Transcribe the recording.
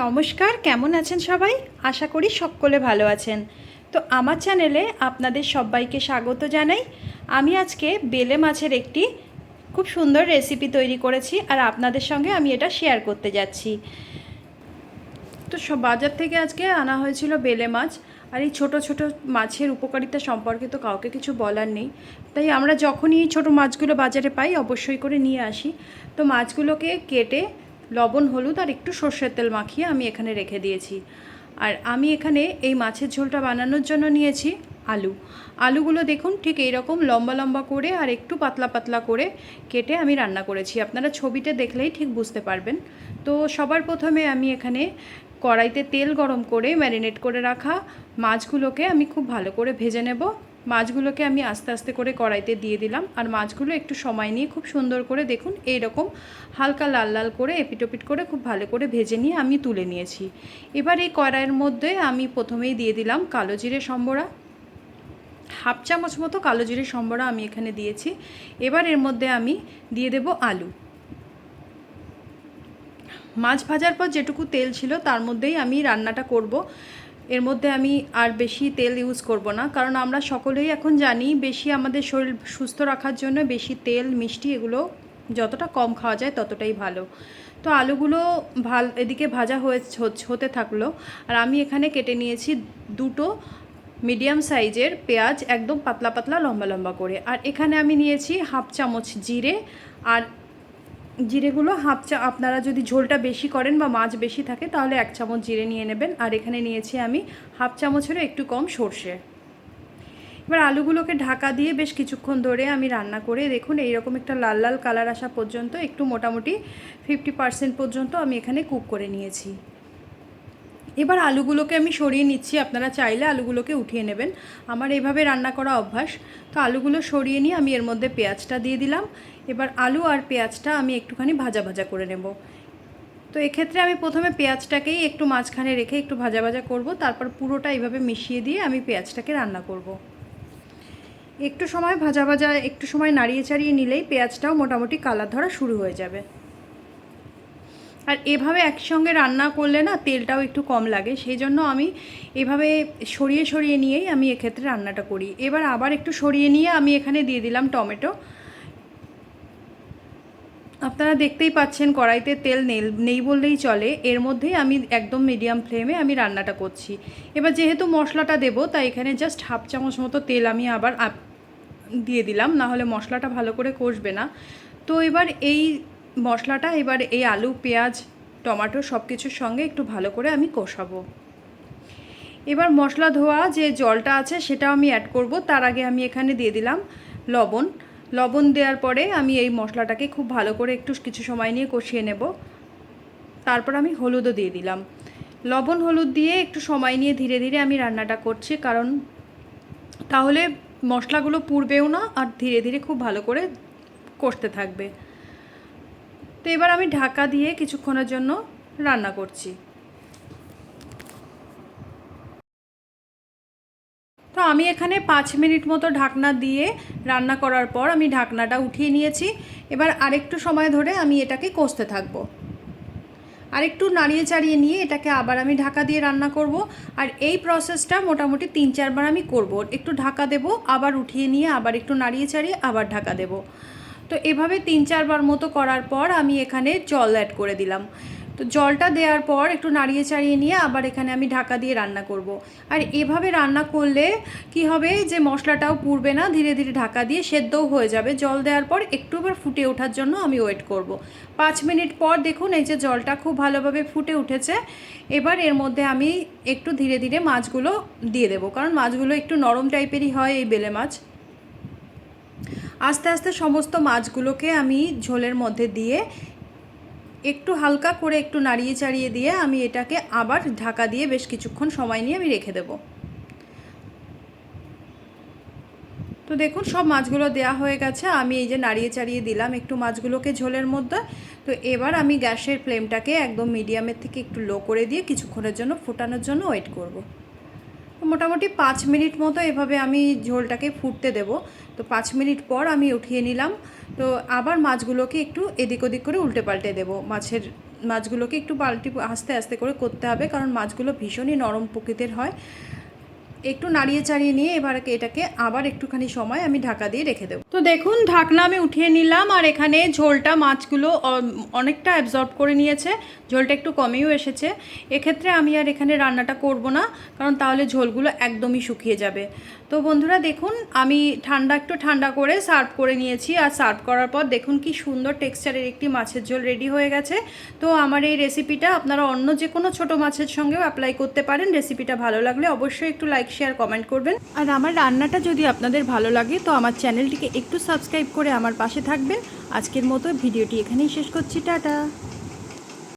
নমস্কার, কেমন আছেন সবাই? আশা করি সকলে ভালো আছেন। তো আমার চ্যানেলে আপনাদের সবাইকে স্বাগত জানাই। আমি আজকে বেলে মাছের একটি খুব সুন্দর রেসিপি তৈরি করেছি আর আপনাদের সঙ্গে আমি এটা শেয়ার করতে যাচ্ছি। তো সব বাজার থেকে আজকে আনা হয়েছিল বেলে মাছ আর এই ছোটো ছোটো মাছের উপকারিতা সম্পর্কে তো কাউকে কিছু বলার নেই। তাই আমরা যখনই ছোটো মাছগুলো বাজারে পাই অবশ্যই করে নিয়ে আসি। তো মাছগুলোকে কেটে লবণ, হলুদ আর একটু সর্ষের তেল মাখিয়ে আমি এখানে রেখে দিয়েছি। আর আমি এখানে এই মাছের ঝোলটা বানানোর জন্য নিয়েছি আলু। আলুগুলো দেখুন ঠিক এইরকম লম্বা লম্বা করে আর একটু পাতলা পাতলা করে কেটে আমি রান্না করেছি। আপনারা ছবিতে দেখলেই ঠিক বুঝতে পারবেন। তো সবার প্রথমে আমি এখানে কড়াইতে তেল গরম করে ম্যারিনেট করে রাখা মাছগুলোকে আমি খুব ভালো করে ভেজে নেব। মাছগুলোকে আমি আস্তে আস্তে করে কড়াইতে দিয়ে দিলাম আর মাছগুলো একটু সময় নিয়ে খুব সুন্দর করে দেখুন এই রকম হালকা লাল লাল করে এপিটোপিট করে খুব ভালো করে ভেজে নিয়ে আমি তুলে নিয়েছি। এবার এই কড়াইয়ের মধ্যে আমি প্রথমেই দিয়ে দিলাম কালো জিরে সম্বরা। হাফ চামচ মতো কালো জিরে সম্বরা আমি এখানে দিয়েছি। এবার এর মধ্যে আমি দিয়ে দেব আলু। মাছ ভাজার পর যেটুকু তেল ছিল তার মধ্যেই আমি রান্নাটা করব। এর মধ্যে আমি আর বেশি তেল ইউজ করব না। কারণ আমরা সকলেই এখন জানি বেশি আমাদের শরীর সুস্থ রাখার জন্য বেশি তেল, মিষ্টি এগুলো যতটা কম খাওয়া যায় ততটাই ভালো। তো আলুগুলো ভালো, এদিকে ভাজা হয়ে হতে থাকল। আর আমি এখানে কেটে নিয়েছি দুটো মিডিয়াম সাইজের পেঁয়াজ, একদম পাতলা পাতলা লম্বা লম্বা করে। আর এখানে আমি নিয়েছি হাফ চামচ জিরে আর জিরেগুলো হাফ চা, আপনারা যদি ঝোলটা বেশি করেন বা মাছ বেশি থাকে, তাহলে এক চামচ জিরে নিয়ে নেবেন। আর এখানে নিয়েছি আমি হাফ চামচেরও একটু কম সর্ষে। এবার আলুগুলোকে ঢাকা দিয়ে বেশ কিছুক্ষণ ধরে আমি রান্না করে, দেখুন, এইরকম একটা লাল লাল কালার আসা পর্যন্ত, একটু মোটামুটি ফিফটি পার্সেন্ট পর্যন্ত আমি এখানে কুক করে নিয়েছি। এবার আলুগুলোকে আমি সরিয়ে নিচ্ছি, আপনারা চাইলে আলুগুলোকে উঠিয়ে নেবেন। আমার এভাবে রান্না করা অভ্যাস। তো আলুগুলো সরিয়ে নিয়ে আমি এর মধ্যে পেঁয়াজটা দিয়ে দিলাম। এবার আলু আর পেঁয়াজটা আমি একটুখানি ভাজা ভাজা করে নেব। তো এক্ষেত্রে আমি প্রথমে পেঁয়াজটাকেই একটু মাঝখানে রেখে একটু ভাজা ভাজা করব, তারপর পুরোটা এইভাবে মিশিয়ে দিয়ে আমি পেঁয়াজটাকে রান্না করব। একটু সময় ভাজা ভাজা, একটু সময় নাড়িয়ে চাড়িয়ে নিলেই পেঁয়াজটাও মোটামুটি কালার ধরা শুরু হয়ে যাবে। আর এভাবে একসঙ্গে রান্না করলে না তেলটাও একটু কম লাগে। সেই জন্য আমি এভাবে সরিয়ে সরিয়ে নিয়েই আমি এক্ষেত্রে রান্নাটা করি। এবার আবার একটু সরিয়ে নিয়ে আমি এখানে দিয়ে দিলাম টমেটো। আপনারা দেখতেই পাচ্ছেন কড়াইতে তেল নেই নেই বললেই চলে। এর মধ্যেই আমি একদম মিডিয়াম ফ্লেমে আমি রান্নাটা করছি। এবার যেহেতু মশলাটা দেব, তাই এখানে জাস্ট হাফ চামচ মতো তেল আমি আবার দিয়ে দিলাম। না হলে মশলাটা ভালো করে কষবে না। তো এবার এই মশলাটা এবার এই আলু, পেঁয়াজ, টমাটো সব কিছুর সঙ্গে একটু ভালো করে আমি কষাবো। এবার মশলা ধোয়া যে জলটা আছে সেটা আমি অ্যাড করব। তার আগে আমি এখানে দিয়ে দিলাম লবণ। লবণ দেওয়ার পরে আমি এই মশলাটাকে খুব ভালো করে একটু কিছু সময় নিয়ে কষিয়ে নেব। তারপর আমি হলুদও দিয়ে দিলাম। লবণ, হলুদ দিয়ে একটু সময় নিয়ে ধীরে ধীরে আমি রান্নাটা করছি। কারণ তাহলে মশলাগুলো পুড়বেও না আর ধীরে ধীরে খুব ভালো করে কষতে থাকবে। তো এবার আমি ঢাকা দিয়ে কিছুক্ষণের জন্য রান্না করছি। তো আমি এখানে পাঁচ মিনিট মতো ঢাকনা দিয়ে রান্না করার পর আমি ঢাকনাটা উঠিয়ে নিয়েছি। এবার আরেকটু সময় ধরে আমি এটাকে কষতে থাকব। আরেকটু নাড়িয়ে চাড়িয়ে নিয়ে এটাকে আবার আমি ঢাকা দিয়ে রান্না করব। আর এই প্রসেসটা মোটামুটি তিন চারবার আমি করব। একটু ঢাকা দেব, আবার উঠিয়ে নিয়ে আবার একটু নাড়িয়ে চাড়িয়ে আবার ঢাকা দেব। তো এভাবে তিন চারবার মতো করার পর আমি এখানে জল অ্যাড করে দিলাম। তো জলটা দেওয়ার পর একটু নাড়িয়ে চাড়িয়ে নিয়ে আবার এখানে আমি ঢাকা দিয়ে রান্না করব। আর এভাবে রান্না করলে কি হবে? যে মশলাটাও পুড়বে না, ধীরে ধীরে ঢাকা দিয়ে সেদ্ধও হয়ে যাবে। জল দেওয়ার পর একটু আবার ফুটে ওঠার জন্য আমি ওয়েট করব। পাঁচ মিনিট পর দেখুন এই যে জলটা খুব ভালোভাবে ফুটে উঠেছে। এবার এর মধ্যে আমি একটু ধীরে ধীরে মাছগুলো দিয়ে দেবো। কারণ মাছগুলো একটু নরম টাইপেরই হয় এই বেলে মাছ। আস্তে আস্তে সমস্ত মাছগুলোকে আমি ঝোলের মধ্যে দিয়ে একটু হালকা করে একটু নাড়িয়ে চাড়িয়ে দিয়ে আমি এটাকে আবার ঢাকা দিয়ে বেশ কিছুক্ষণ সময় নিয়ে আমি রেখে দেব। তো দেখুন, সব মাছগুলো দেয়া হয়ে গেছে। আমি এই যে নাড়িয়ে চাড়িয়ে দিলাম একটু মাছগুলোকে ঝোলের মধ্যে। তো এবার আমি গ্যাসের ফ্লেমটাকে একদম মিডিয়ামের থেকে একটু লো করে দিয়ে কিছুক্ষণের জন্য ফোটানোর জন্য ওয়েট করব। মোটামুটি পাঁচ মিনিট মতো এভাবে আমি ঝোলটাকে ফুটতে দেব। তো পাঁচ মিনিট পর আমি উঠিয়ে নিলাম। তো আবার মাছগুলোকে একটু এদিক ওদিক করে উল্টে পাল্টে দেবো। মাছের, মাছগুলোকে একটু পাল্টি, আস্তে আস্তে করে করতে হবে কারণ মাছগুলো ভীষণই নরম প্রকৃতির হয়। একটু নাড়িয়ে, চাড়িয়ে নিয়ে এবার এটাকে আবার একটুখানি সময় আমি ঢাকা দিয়ে রেখে দেবো। দেখুন, ঢাকনা আমি উঠিয়ে নিলাম আর এখানে ঝোলটা মাছগুলো অনেকটা অ্যাবজর্ব করে নিয়েছে। ঝোলটা একটু কমেও এসেছে। এক্ষেত্রে আমি আর এখানে রান্নাটা করব না, কারণ তাহলে ঝোলগুলো একদমই শুকিয়ে যাবে। তো বন্ধুরা, দেখুন, আমি ঠান্ডা, একটু ঠান্ডা করে সার্ভ করে নিয়েছি। আর সার্ভ করার পর দেখুন কি সুন্দর টেক্সচারের একটি মাছের ঝোল রেডি হয়ে গেছে। তো আমার এই রেসিপিটা আপনারা অন্য যে কোনো ছোট মাছের সঙ্গেও অ্যাপ্লাই করতে পারেন। রেসিপিটা ভালো লাগলে অবশ্যই একটু লাইক শেয়ার কমেন্ট করবেন। আর আমার রান্নাটা যদি আপনাদের ভালো লাগে, তো আমার চ্যানেলটিকে একটু সাবস্ক্রাইব করে আমার পাশে থাকবেন। আজকের মতো ভিডিওটি এখানেই শেষ করছি। টাটা।